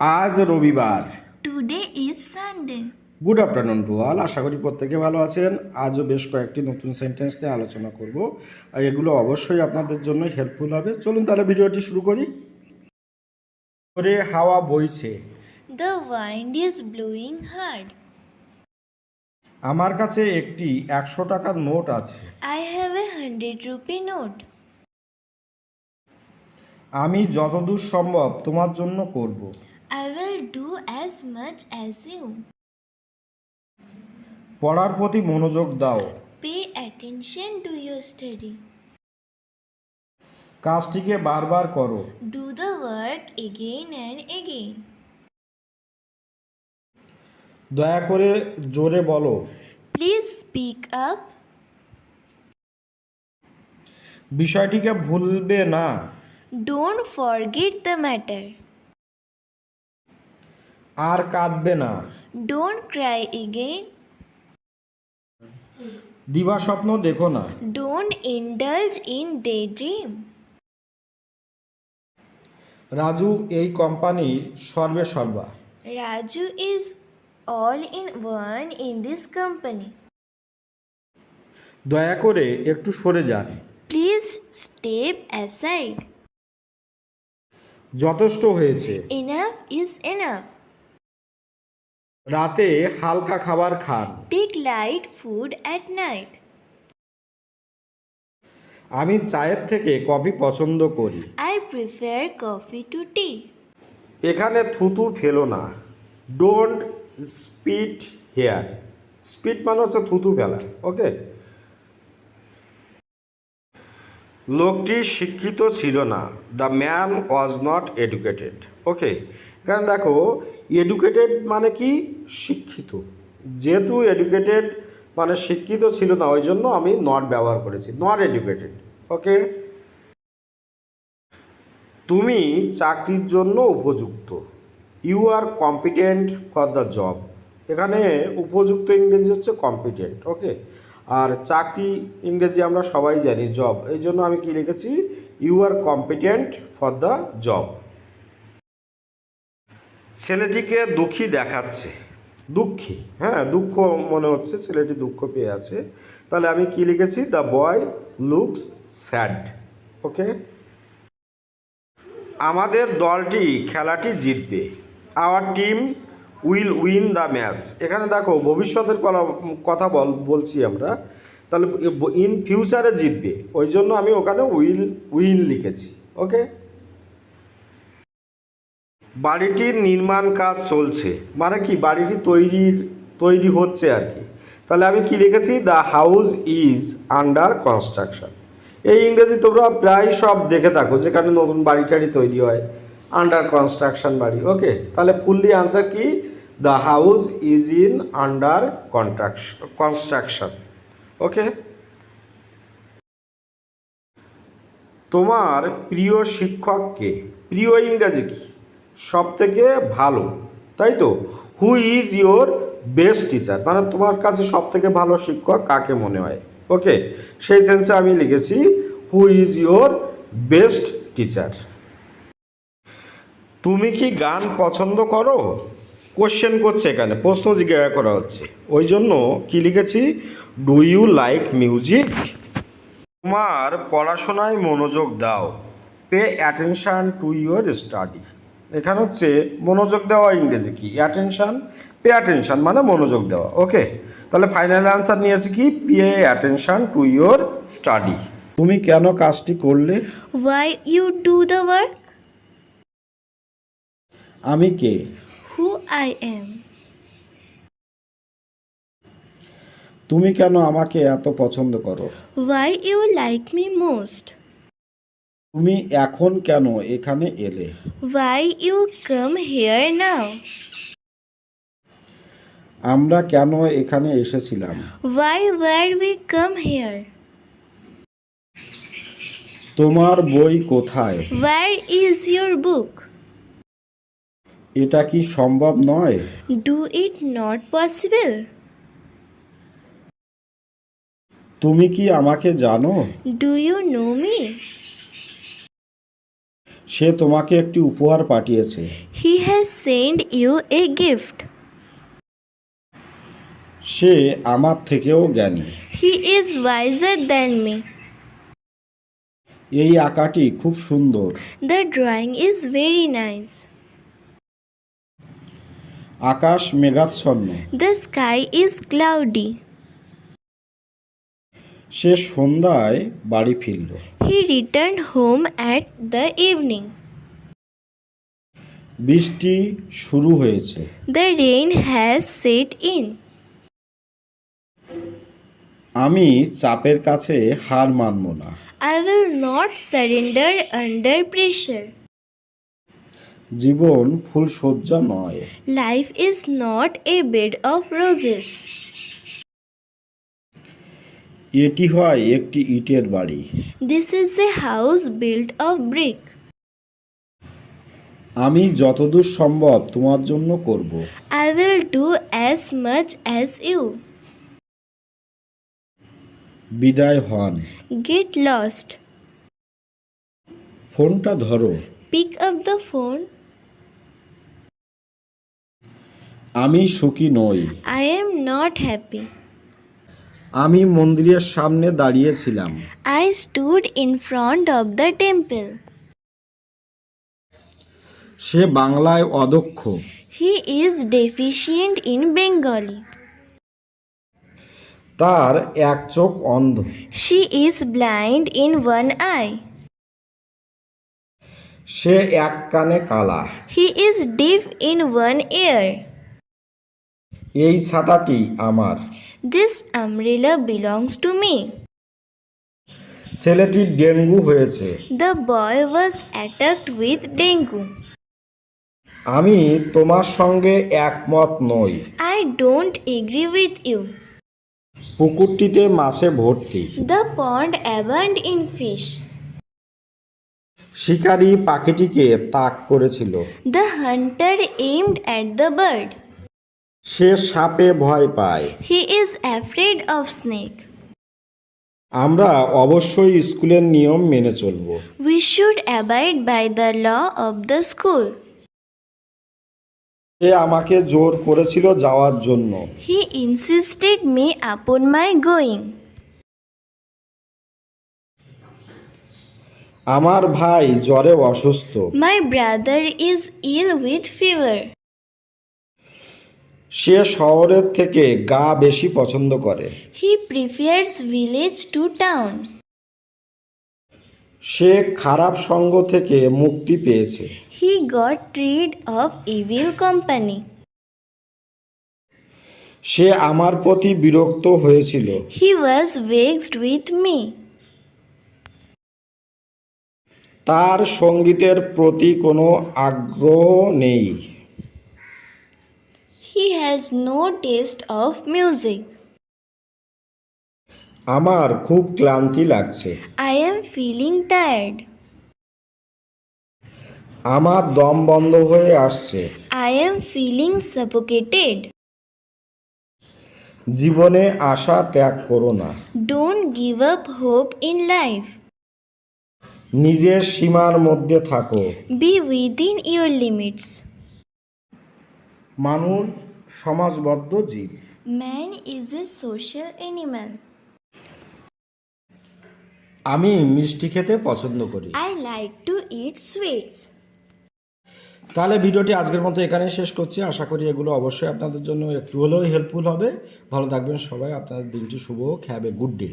আজ রবিবার। Today is Sunday. Good afternoon to all আশা করি প্রত্যেকে ভালো আছেন। আজও বেশ কয়েকটি নতুন সেন্টেন্স নিয়ে আলোচনা করব। আর এগুলো অবশ্যই আপনাদের জন্য হেল্পফুল হবে। চলুন তাহলে ভিডিওটি শুরু করি। করে হাওয়া বইছে। The wind is blowing hard. আমার কাছে একটি একশো টাকার নোট আছে। I have a hundred rupee note. আমি যতদূর সম্ভব তোমার জন্য করব। I will do as much as you. পড়ার প্রতি মনোযোগ দাও Pay attention to your study. কাজটিকে বারবার করো Do the work again and again. দয়া করে জোরে বলো Please speak up. বিষয়টিকে ভুলবে না Don't forget the matter. আর কাঁদবে না। ডোন্ট ক্রাই এগেইন দিবা স্বপ্ন দেখো না। Don't indulge in day dream Raju এই কোম্পানির সর্বে সর্বা। Raju is all in one in this company দয়া করে একটু সরে যান। প্লিজ স্টেপ অ্যাসাইড যথেষ্ট হয়েছে। ইনাফ ইজ এনাফ রাতে হালকা খাবার খান। Take light food at night আমি চায়ের থেকে কফি পছন্দ করি। I prefer coffee to tea এখানে থুতু ফেলো না। ডোন্ট স্পিড হেয়ার স্পিড মানে হচ্ছে থুতু ফেলা ওকে? লোকটি শিক্ষিত ছিল না। The man was not educated okay এখানে দেখো এডুকেটেড মানে কি? শিক্ষিত। যেহেতু এডুকেটেড মানে শিক্ষিত ছিল না, ওই জন্য আমি নট ব্যবহার করেছি। নট এডুকেটেড ওকে তুমি চাকরির জন্য উপযুক্ত। You are competent for the job এখানে উপযুক্ত ইংরেজি হচ্ছে কম্পিটেন্ট ওকে আর চাকরি ইংরেজি আমরা সবাই জানি জব এই জন্য আমি কি লিখেছি? You are competent for the job ছেলেটিকে দুঃখী দেখাচ্ছে। দুঃখী? হ্যাঁ দুঃখ মনে হচ্ছে ছেলেটি দুঃখ পেয়ে আছে। তাহলে আমি কি লিখেছি? The boy looks sad okay আমাদের দলটি খেলাটি জিতবে। Our team will win the match এখানে দেখো ভবিষ্যতের কথা বল বলছি আমরা। তাহলে ইন ফিউচারে জিতবে। ওই জন্য আমি ওখানে উইল উইন লিখেছি। ওকে বাড়িটির নির্মাণ কাজ চলছে। মানে কি? বাড়িটি তৈরির, তৈরি হচ্ছে আর কি। তাহলে আমি কি লিখেছি? The house is under construction এই ইংরেজি তোমরা প্রায় সব দেখে থাকো, যেখানে নতুন বাড়ি টাড়ি তৈরি হয়। আন্ডার কনস্ট্রাকশন বাড়ি ওকে তাহলে ফুললি আনসার কি? The house is in under contraction construction okay তোমার প্রিয় শিক্ষককে প্রিয় ইংরাজি কি? সব থেকে ভালো, তাই তো? Who is your best teacher মানে তোমার কাছে সব থেকে ভালো শিক্ষক কাকে মনে হয়? ওকে সেই সেন্সে আমি লিখেছি who is your best teacher তুমি কি গান পছন্দ করো? কোশ্চেন করছে এখানে, প্রশ্ন জিজ্ঞাসা করা হচ্ছে। ওই জন্য কি লিখেছি? ডু ইউ লাইক মিউজিক তোমার পড়াশোনায় মনোযোগ দাও। Pay attention to your study এখানে হচ্ছে মনোযোগ দেওয়া ইংরেজি কি? অ্যাটেনশান পে অ্যাটেনশান মানে মনোযোগ দেওয়া ওকে তাহলে ফাইনাল অ্যান্সার নিয়েছি কি? Pay attention to your study তুমি কেন কাজটি করলে? Why you do the work? আমি কে? Who I am. তুমি কেন আমাকে এত পছন্দ করো? Why you like me most. তুমি এখন কেন এখানে এলে? Why you come here now আমরা কেন এখানে এসেছিলাম? Why were we come here তোমার বই কোথায়? ওয়ার ইজ ইওর বুক এটা কি সম্ভব নয়? ডু ইট নট পসিবল তুমি কি আমাকে জানো? ডু ইউ নো মি সে তোমাকে একটি উপহার পাঠিয়েছে। He has send you a gift সে আমার থেকেও জ্ঞানী। He is wiser than me এই আঁকাটি খুব সুন্দর। The drawing is very nice আকাশ মেঘাচ্ছন্ন। দ্য স্কাই ইজ ক্লাউডি সে সন্ধ্যায় বাড়ি ফিরল। Returned home at the evening. বৃষ্টি শুরু হয়েছে The rain has set in. আমি চাপের কাছে হার মানব না I will not surrender under pressure. জীবন ফুলশয্যা নয় Life is not a bed of roses. এটি হয় একটি ইটের বাড়ি। This is a house build of brick আমি যতদূর সম্ভব তোমার জন্য করব। I will do as much as you বিদায় হন। গেট লস্ট ফোনটা ধরো। পিক আপ দ্য ফোন আমি সুখী নই। আই এম নট হ্যাপি আমি মন্দিরের সামনে দাঁড়িয়েছিলাম। I stood in front of the temple সে বাংলায় অদক্ষ। He is deficient in Bengali তার এক চোখ অন্ধ। She is blind in one eye সে এক কানে কালা। He is deaf in one ear এই ছাতাটি আমার। This umbrella belongs to me ছেলেটি ডেঙ্গু হয়েছে। The boy was attacked with dengue আমি তোমার সঙ্গে একমত নই। I don't agree with you পুকুরটিতে মাছে ভর্তি। The pond abound in fish শিকারী পাখিটিকে তাক করেছিল। The hunter aimed at the bird সে সাপে ভয় পায়। He is afraid of snake আমরা অবশ্যই স্কুলের নিয়ম মেনে চলব। We should abide by the law of the school সে আমাকে জোর করেছিল যাওয়ার জন্য। হি ইনসিস্টেড মি আপন মাই গোয়িং আমার ভাই জ্বরে অসুস্থ। My brother is ill with fever সে শহরের থেকে গা বেশি পছন্দ করে। He prefers village to town সে খারাপ সঙ্গ থেকে মুক্তি পেয়েছে। হি got rid of evil company. সে আমার প্রতি বিরক্ত হয়েছিল। He was vexed with me তার সঙ্গীতের প্রতি কোনো আগ্রহ নেই। He has no taste of music. আমার খুব ক্লান্তি লাগছে I am feeling tired. আমার দম বন্ধ হয়ে আসছে I am feeling suffocated. জীবনে আশা ত্যাগ করো না Don't give up hope in life. নিজের সীমার মধ্যে থাকো Be within your limits. মানুষ সমাজবদ্ধ জীব। Man is a social animal আমি মিষ্টি খেতে পছন্দ করি। I like to eat sweets তাহলে ভিডিওটি আজকের মতো এখানে শেষ করছি। আশা করি এগুলো অবশ্যই আপনাদের জন্য একটু হলেও হেল্পফুল হবে। ভালো থাকবেন সবাই। আপনাদের দিনটি শুভ হোক। Have a good day